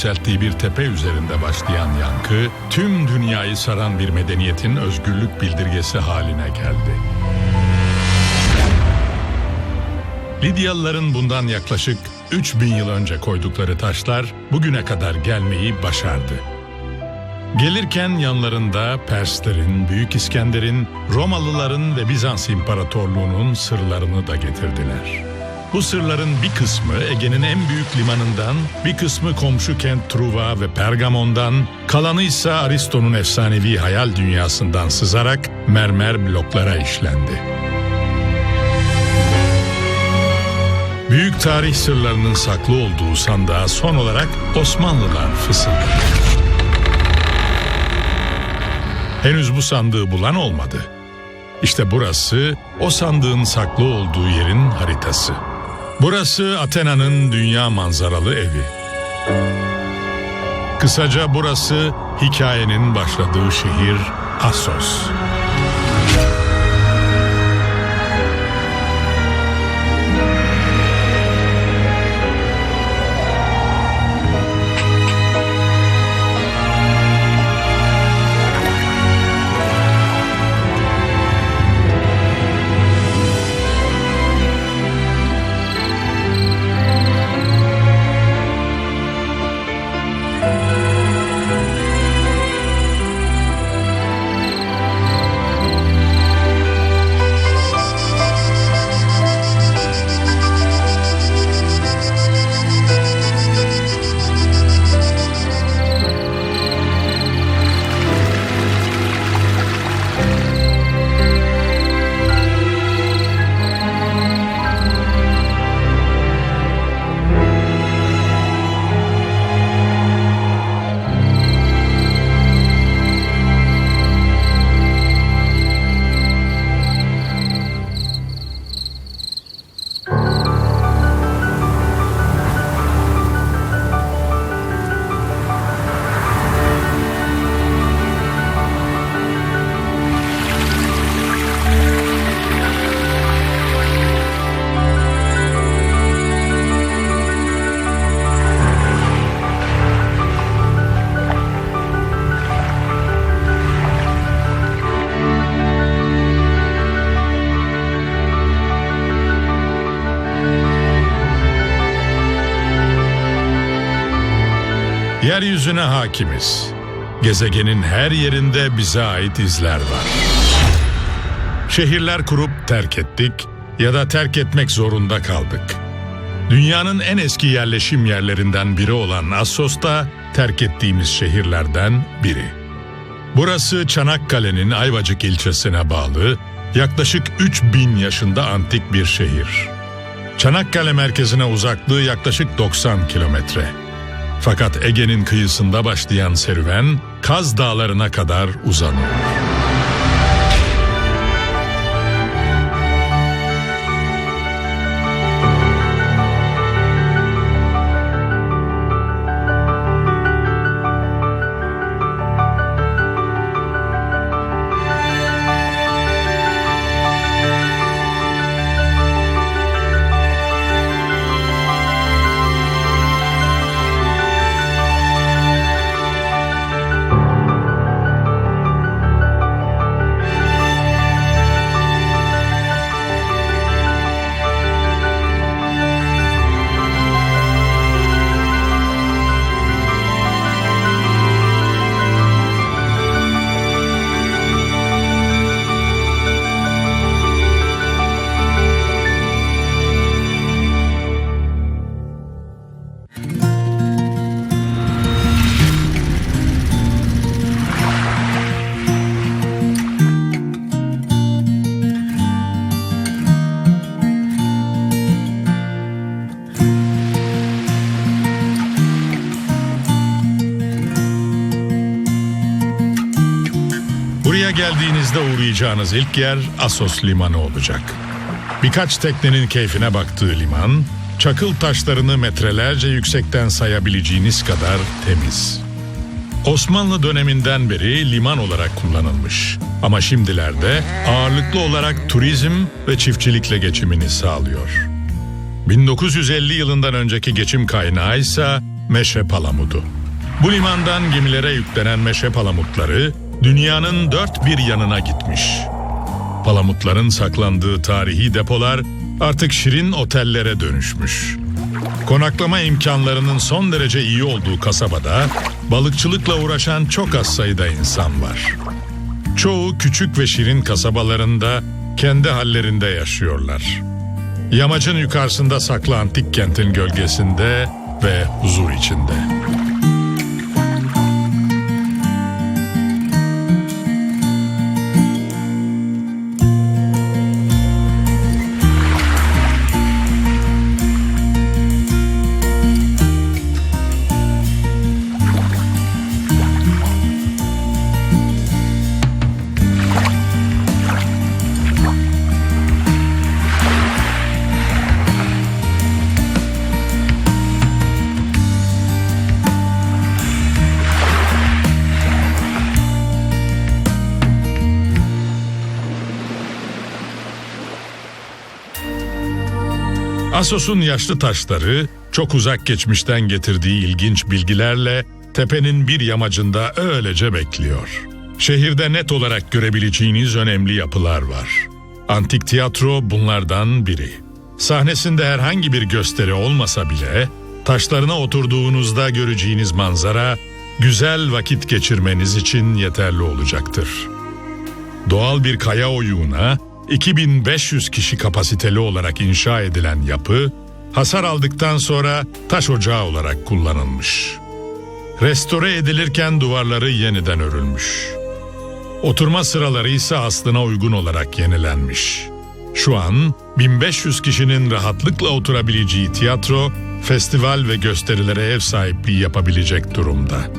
Yükselttiği bir tepe üzerinde başlayan yankı, tüm dünyayı saran bir medeniyetin özgürlük bildirgesi haline geldi. Lidyalıların bundan yaklaşık 3000 yıl önce koydukları taşlar bugüne kadar gelmeyi başardı. Gelirken yanlarında Perslerin, Büyük İskender'in, Romalıların ve Bizans İmparatorluğu'nun sırlarını da getirdiler. Bu sırların bir kısmı Ege'nin en büyük limanından, bir kısmı komşu kent Truva ve Pergamon'dan, kalanı ise Aristo'nun efsanevi hayal dünyasından sızarak mermer bloklara işlendi. Büyük tarih sırlarının saklı olduğu sandığa son olarak Osmanlılar fısıldadı. Henüz bu sandığı bulan olmadı. İşte burası o sandığın saklı olduğu yerin haritası. Burası Athena'nın dünya manzaralı evi. Kısaca burası hikayenin başladığı şehir Assos. Yeryüzüne hakimiz. Gezegenin her yerinde bize ait izler var. Şehirler kurup terk ettik ya da terk etmek zorunda kaldık. Dünyanın en eski yerleşim yerlerinden biri olan Assos da terk ettiğimiz şehirlerden biri. Burası Çanakkale'nin Ayvacık ilçesine bağlı yaklaşık 3000 yaşında antik bir şehir. Çanakkale merkezine uzaklığı yaklaşık 90 kilometre. Fakat Ege'nin kıyısında başlayan serüven Kaz Dağları'na kadar uzanıyor. Uğrayacağınız ilk yer Assos Limanı olacak. Birkaç teknenin keyfine baktığı liman, çakıl taşlarını metrelerce yüksekten sayabileceğiniz kadar temiz. Osmanlı döneminden beri liman olarak kullanılmış. Ama şimdilerde ağırlıklı olarak turizm ve çiftçilikle geçimini sağlıyor. 1950 yılından önceki geçim kaynağı ise meşe palamudu. Bu limandan gemilere yüklenen meşe palamutları dünyanın dört bir yanına gitmiş. Palamutların saklandığı tarihi depolar artık şirin otellere dönüşmüş. Konaklama imkanlarının son derece iyi olduğu kasabada balıkçılıkla uğraşan çok az sayıda insan var. Çoğu küçük ve şirin kasabalarında kendi hallerinde yaşıyorlar. Yamacın yukarısında saklı antik kentin gölgesinde ve huzur içinde. Asos'un yaşlı taşları çok uzak geçmişten getirdiği ilginç bilgilerle tepenin bir yamacında öylece bekliyor. Şehirde net olarak görebileceğiniz önemli yapılar var. Antik tiyatro bunlardan biri. Sahnesinde herhangi bir gösteri olmasa bile taşlarına oturduğunuzda göreceğiniz manzara güzel vakit geçirmeniz için yeterli olacaktır. Doğal bir kaya oyuğuna 2500 kişi kapasiteli olarak inşa edilen yapı, hasar aldıktan sonra taş ocağı olarak kullanılmış. Restore edilirken duvarları yeniden örülmüş. Oturma sıraları ise aslına uygun olarak yenilenmiş. Şu an 1500 kişinin rahatlıkla oturabileceği tiyatro, festival ve gösterilere ev sahipliği yapabilecek durumda.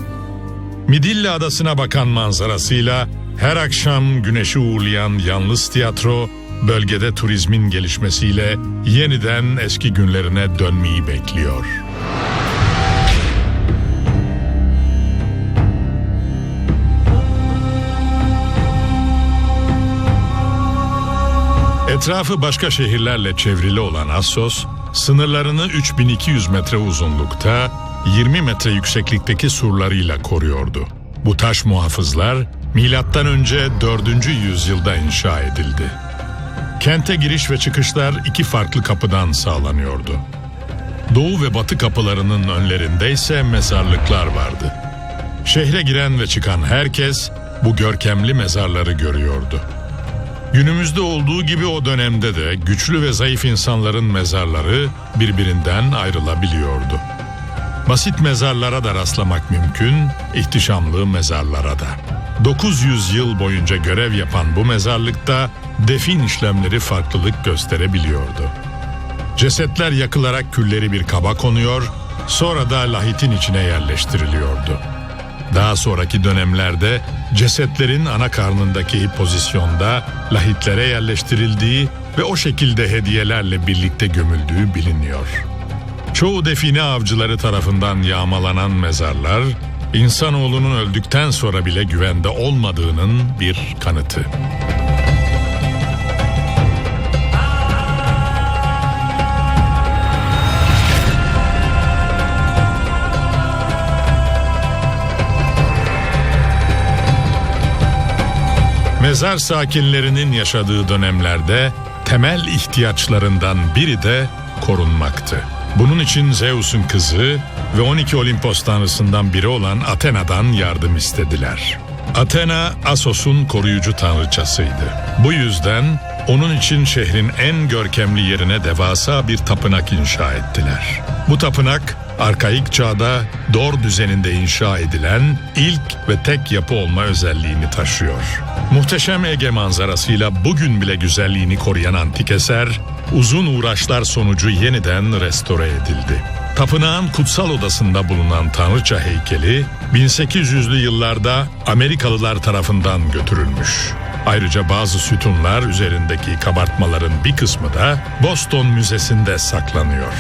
Midilli Adası'na bakan manzarasıyla her akşam güneşi uğurlayan yalnız tiyatro, bölgede turizmin gelişmesiyle yeniden eski günlerine dönmeyi bekliyor. Etrafı başka şehirlerle çevrili olan Assos, sınırlarını 3200 metre uzunlukta, 20 metre yükseklikteki surlarıyla koruyordu. Bu taş muhafızlar milattan önce 4. yüzyılda inşa edildi. Kente giriş ve çıkışlar iki farklı kapıdan sağlanıyordu. Doğu ve batı kapılarının önlerinde ise mezarlıklar vardı. Şehre giren ve çıkan herkes bu görkemli mezarları görüyordu. Günümüzde olduğu gibi o dönemde de güçlü ve zayıf insanların mezarları birbirinden ayrılabiliyordu. Basit mezarlara da rastlamak mümkün, ihtişamlı mezarlara da. 900 yıl boyunca görev yapan bu mezarlıkta defin işlemleri farklılık gösterebiliyordu. Cesetler yakılarak külleri bir kaba konuyor, sonra da lahitin içine yerleştiriliyordu. Daha sonraki dönemlerde cesetlerin ana karnındaki pozisyonda lahitlere yerleştirildiği ve o şekilde hediyelerle birlikte gömüldüğü biliniyor. Çoğu define avcıları tarafından yağmalanan mezarlar, insanoğlunun öldükten sonra bile güvende olmadığının bir kanıtı. Mezar sakinlerinin yaşadığı dönemlerde temel ihtiyaçlarından biri de korunmaktı. Bunun için Zeus'un kızı ve 12 Olimpos tanrısından biri olan Athena'dan yardım istediler. Athena, Asos'un koruyucu tanrıçasıydı. Bu yüzden onun için şehrin en görkemli yerine devasa bir tapınak inşa ettiler. Bu tapınak arkaik çağda Dor düzeninde inşa edilen ilk ve tek yapı olma özelliğini taşıyor. Muhteşem Ege manzarasıyla bugün bile güzelliğini koruyan antik eser, uzun uğraşlar sonucu yeniden restore edildi. Tapınağın kutsal odasında bulunan tanrıça heykeli 1800'lü yıllarda Amerikalılar tarafından götürülmüş. Ayrıca bazı sütunlar üzerindeki kabartmaların bir kısmı da Boston Müzesi'nde saklanıyor.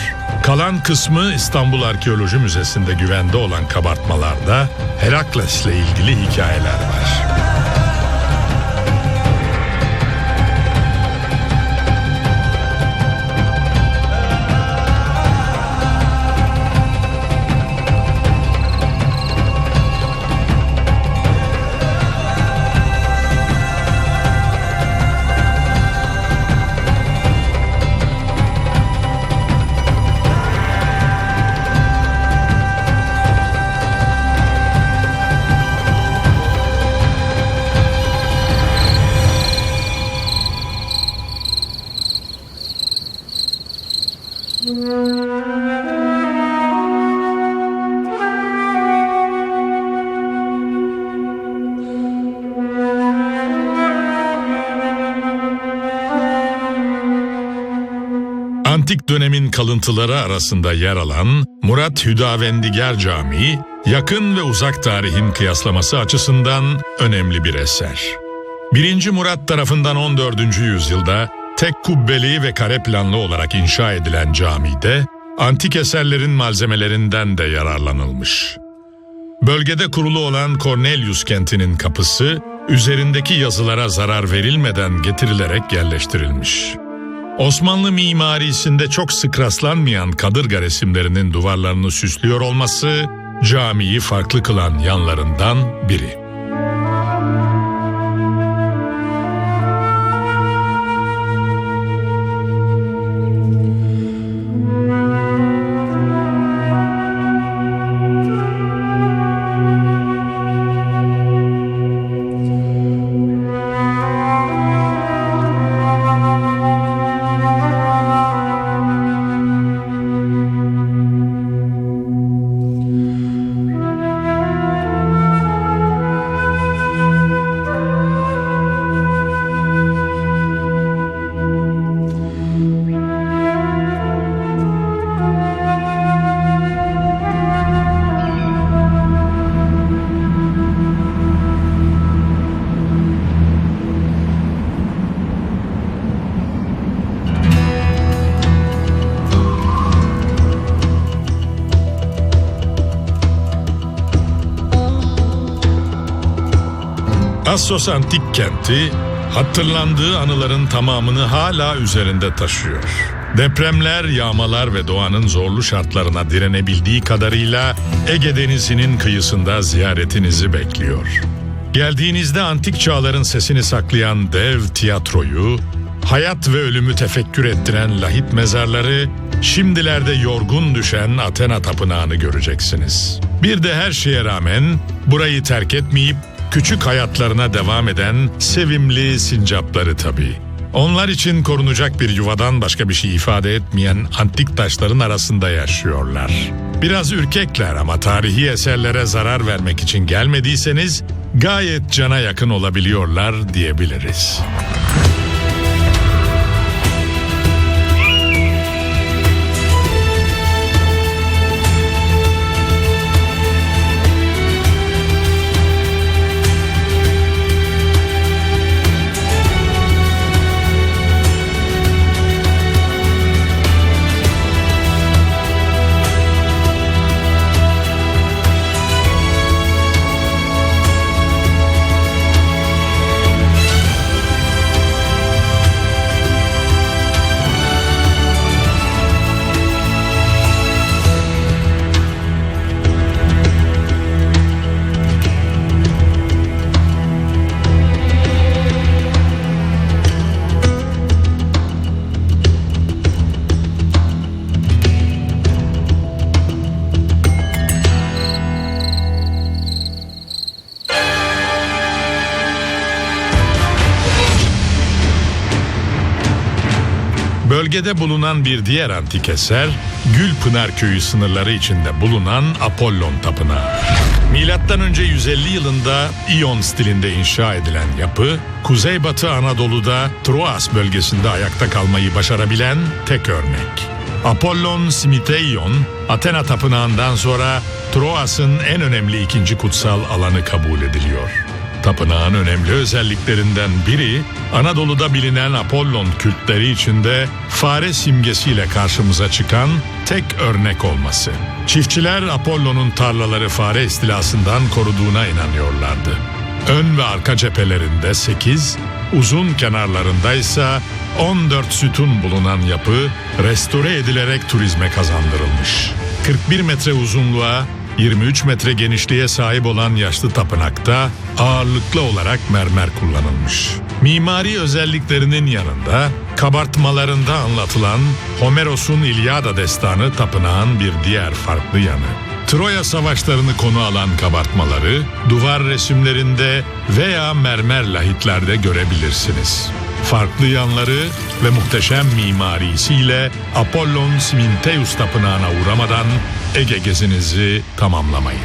Kalan kısmı İstanbul Arkeoloji Müzesi'nde güvende olan kabartmalarda Herakles'le ilgili hikayeler var. antik dönemin kalıntıları arasında yer alan Murat Hüdavendigar Camii, yakın ve uzak tarihin kıyaslaması açısından önemli bir eser. 1. Murat tarafından 14. yüzyılda tek kubbeli ve kare planlı olarak inşa edilen camide antik eserlerin malzemelerinden de yararlanılmış. Bölgede kurulu olan Cornelius kentinin kapısı üzerindeki yazılara zarar verilmeden getirilerek yerleştirilmiş. Osmanlı mimarisinde çok sık rastlanmayan kadırga resimlerinin duvarlarını süslüyor olması camiyi farklı kılan yanlarından biri. Assos antik kenti hatırlandığı anıların tamamını hala üzerinde taşıyor. Depremler, yağmalar ve doğanın zorlu şartlarına direnebildiği kadarıyla Ege Denizi'nin kıyısında ziyaretinizi bekliyor. Geldiğinizde antik çağların sesini saklayan dev tiyatroyu, hayat ve ölümü tefekkür ettiren lahit mezarları, şimdilerde yorgun düşen Athena tapınağını göreceksiniz. Bir de her şeye rağmen burayı terk etmeyip küçük hayatlarına devam eden sevimli sincapları tabii. Onlar için korunacak bir yuvadan başka bir şey ifade etmeyen antik taşların arasında yaşıyorlar. Biraz ürkekler ama tarihi eserlere zarar vermek için gelmediyseniz gayet cana yakın olabiliyorlar diyebiliriz. Bölgede bulunan bir diğer antik eser, Gülpınar Köyü sınırları içinde bulunan Apollon Tapınağı. Milattan önce 150 yılında İyon stilinde inşa edilen yapı, Kuzeybatı Anadolu'da Troas bölgesinde ayakta kalmayı başarabilen tek örnek. Apollon Simiteion, Athena Tapınağı'ndan sonra Troas'ın en önemli ikinci kutsal alanı kabul ediliyor. Tapınağın önemli özelliklerinden biri Anadolu'da bilinen Apollon kültleri içinde fare simgesiyle karşımıza çıkan tek örnek olması. Çiftçiler Apollon'un tarlaları fare istilasından koruduğuna inanıyorlardı. Ön ve arka cephelerinde 8, uzun kenarlarında ise 14 sütun bulunan yapı restore edilerek turizme kazandırılmış. 41 metre uzunluğa 23 metre genişliğe sahip olan yaşlı tapınakta ağırlıklı olarak mermer kullanılmış. Mimari özelliklerinin yanında kabartmalarında anlatılan Homeros'un İlyada destanı tapınağın bir diğer farklı yanı. Troya savaşlarını konu alan kabartmaları duvar resimlerinde veya mermer lahitlerde görebilirsiniz. Farklı yanları ve muhteşem mimarisiyle Apollon Siminteus Tapınağı'na uğramadan Ege gezinizi tamamlamayın.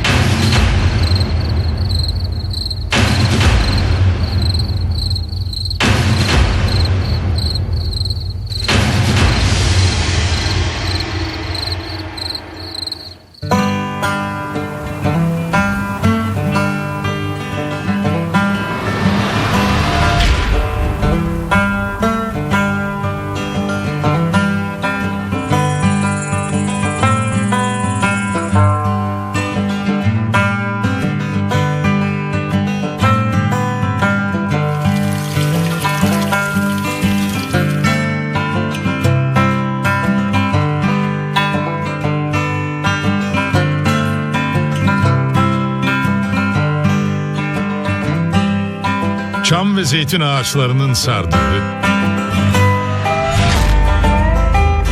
Çam ve zeytin ağaçlarının sardığı,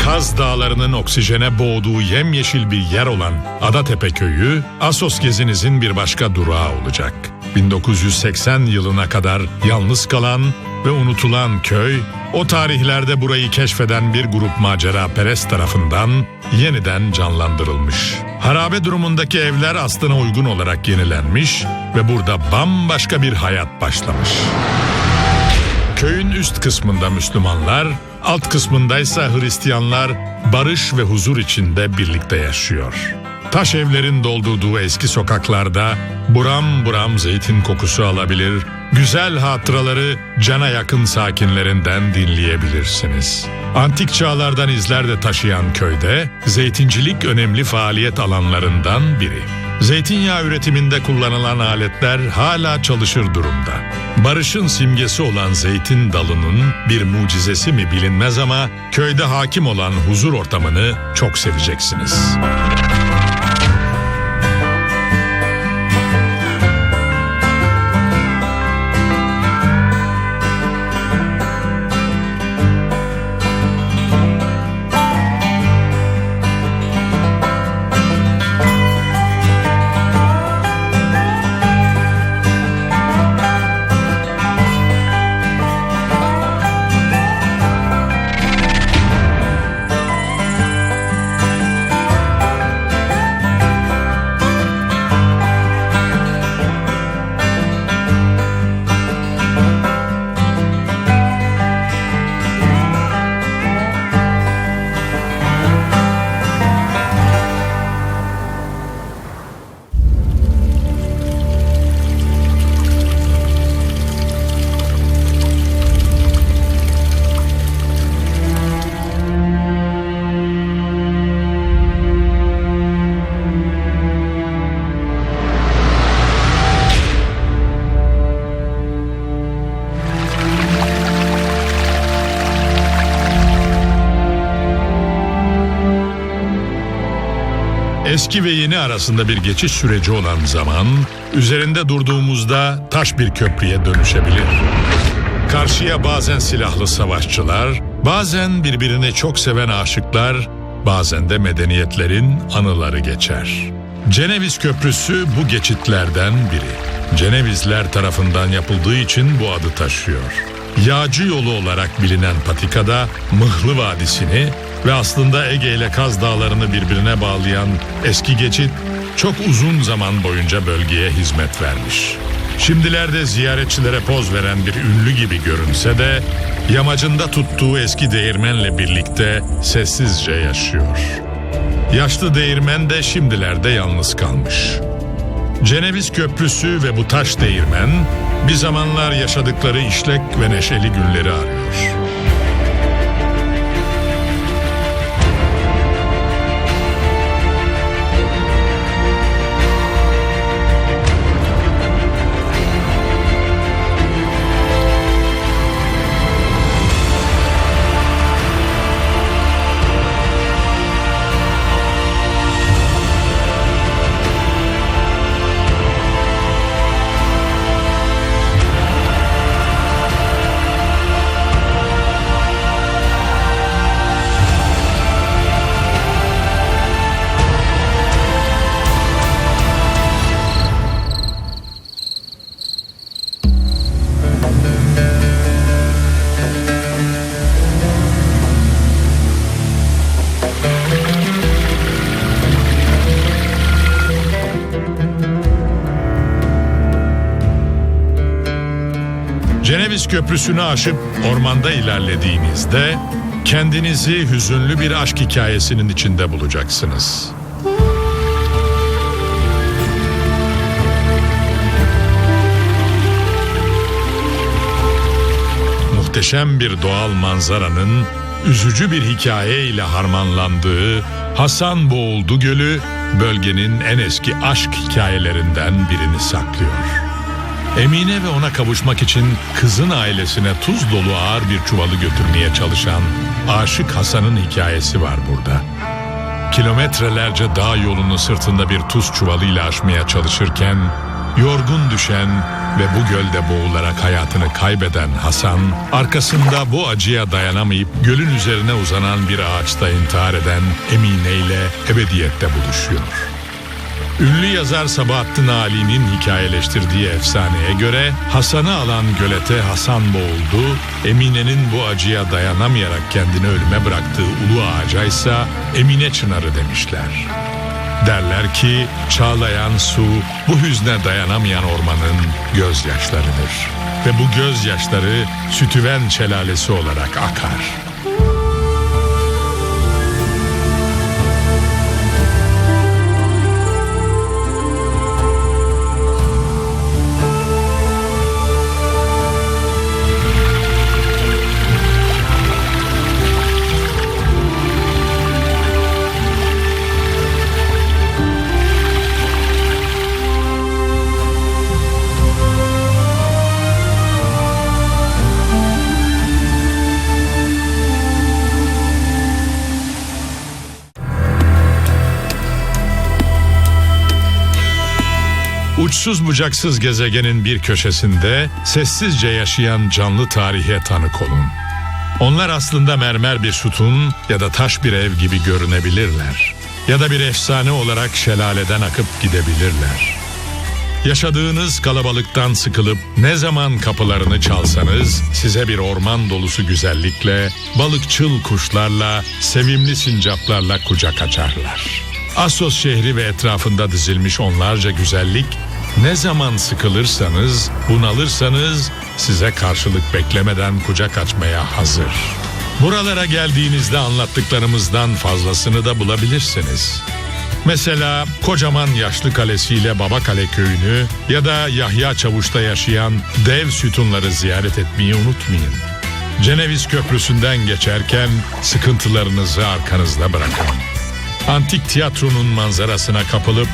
Kaz Dağları'nın oksijene boğduğu yemyeşil bir yer olan Adatepe Köyü, Asos gezinizin bir başka durağı olacak. 1980 yılına kadar yalnız kalan ve unutulan köy, o tarihlerde burayı keşfeden bir grup macera perest tarafından yeniden canlandırılmış. Harabe durumundaki evler aslına uygun olarak yenilenmiş ve burada bambaşka bir hayat başlamış. Köyün üst kısmında Müslümanlar, alt kısmındaysa Hristiyanlar barış ve huzur içinde birlikte yaşıyor. Taş evlerin doldurduğu eski sokaklarda buram buram zeytin kokusu alabilir, güzel hatıraları cana yakın sakinlerinden dinleyebilirsiniz. Antik çağlardan izler de taşıyan köyde zeytincilik önemli faaliyet alanlarından biri. Zeytinyağı üretiminde kullanılan aletler hala çalışır durumda. Barışın simgesi olan zeytin dalının bir mucizesi mi bilinmez ama köyde hakim olan huzur ortamını çok seveceksiniz. Eski ve yeni arasında bir geçiş süreci olan zaman, üzerinde durduğumuzda taş bir köprüye dönüşebilir. Karşıya bazen silahlı savaşçılar, bazen birbirini çok seven aşıklar, bazen de medeniyetlerin anıları geçer. Ceneviz Köprüsü bu geçitlerden biri. Cenevizler tarafından yapıldığı için bu adı taşıyor. Yağcı yolu olarak bilinen patikada Mıhlı Vadisi'ni ve aslında Ege ile Kaz Dağları'nı birbirine bağlayan eski geçit çok uzun zaman boyunca bölgeye hizmet vermiş. Şimdilerde ziyaretçilere poz veren bir ünlü gibi görünse de yamacında tuttuğu eski değirmenle birlikte sessizce yaşıyor. Yaşlı değirmen de şimdilerde yalnız kalmış. Ceneviz Köprüsü ve bu taş değirmen bir zamanlar yaşadıkları işlek ve neşeli günleri arıyor. Köprüsü'nü aşıp ormanda ilerlediğinizde kendinizi hüzünlü bir aşk hikayesinin içinde bulacaksınız. Muhteşem bir doğal manzaranın üzücü bir hikaye ile harmanlandığı Hasan Boğuldu Gölü bölgenin en eski aşk hikayelerinden birini saklıyor. Emine ve ona kavuşmak için kızın ailesine tuz dolu ağır bir çuvalı götürmeye çalışan aşık Hasan'ın hikayesi var burada. kilometrelerce dağ yolunu sırtında bir tuz çuvalıyla aşmaya çalışırken yorgun düşen ve bu gölde boğularak hayatını kaybeden Hasan arkasında bu acıya dayanamayıp gölün üzerine uzanan bir ağaçta intihar eden Emine ile ebediyette buluşuyor. Ünlü yazar Sabahattin Ali'nin hikayeleştirdiği efsaneye göre Hasan'ı alan gölete Hasan boğuldu, Emine'nin bu acıya dayanamayarak kendini ölüme bıraktığı ulu ağaca ise Emine Çınarı demişler. Derler ki çağlayan su bu hüzne dayanamayan ormanın gözyaşlarıdır. Ve bu gözyaşları sütüven şelalesi olarak akar. Uçsuz bucaksız gezegenin bir köşesinde sessizce yaşayan canlı tarihe tanık olun. Onlar aslında mermer bir sütun ya da taş bir ev gibi görünebilirler. Ya da bir efsane olarak şelaleden akıp gidebilirler. Yaşadığınız kalabalıktan sıkılıp ne zaman kapılarını çalsanız size bir orman dolusu güzellikle, balıkçıl kuşlarla, sevimli sincaplarla kucak açarlar. Assos şehri ve etrafında dizilmiş onlarca güzellik ne zaman sıkılırsanız, bunalırsanız size karşılık beklemeden kucak açmaya hazır. Buralara geldiğinizde anlattıklarımızdan fazlasını da bulabilirsiniz. Mesela kocaman yaşlı kalesiyle Babakale köyünü ya da Yahya Çavuş'ta yaşayan dev sütunları ziyaret etmeyi unutmayın. Ceneviz Köprüsü'nden geçerken sıkıntılarınızı arkanızda bırakın. Antik tiyatronun manzarasına kapılıp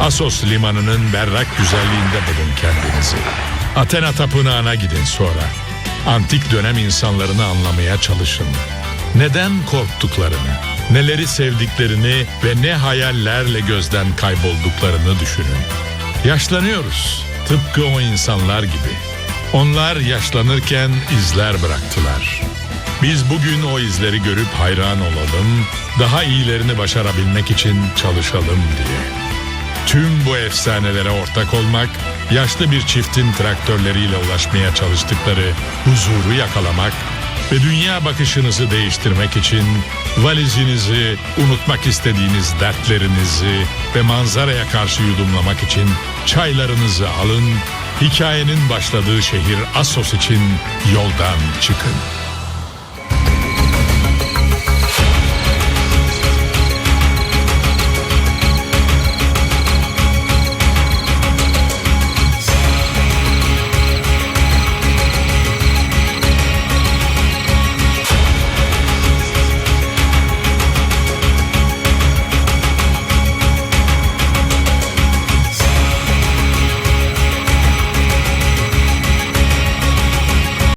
Asos limanının berrak güzelliğinde bulun kendinizi. Athena tapınağına gidin sonra. Antik dönem insanlarını anlamaya çalışın. Neden korktuklarını, neleri sevdiklerini ve ne hayallerle gözden kaybolduklarını düşünün. Yaşlanıyoruz, tıpkı o insanlar gibi. Onlar yaşlanırken izler bıraktılar. Biz bugün o izleri görüp hayran olalım, daha iyilerini başarabilmek için çalışalım diye. Tüm bu efsanelere ortak olmak, yaşlı bir çiftin traktörleriyle ulaşmaya çalıştıkları huzuru yakalamak ve dünya bakışınızı değiştirmek için valizinizi, unutmak istediğiniz dertlerinizi ve manzaraya karşı yudumlamak için çaylarınızı alın, hikayenin başladığı şehir Assos için yoldan çıkın.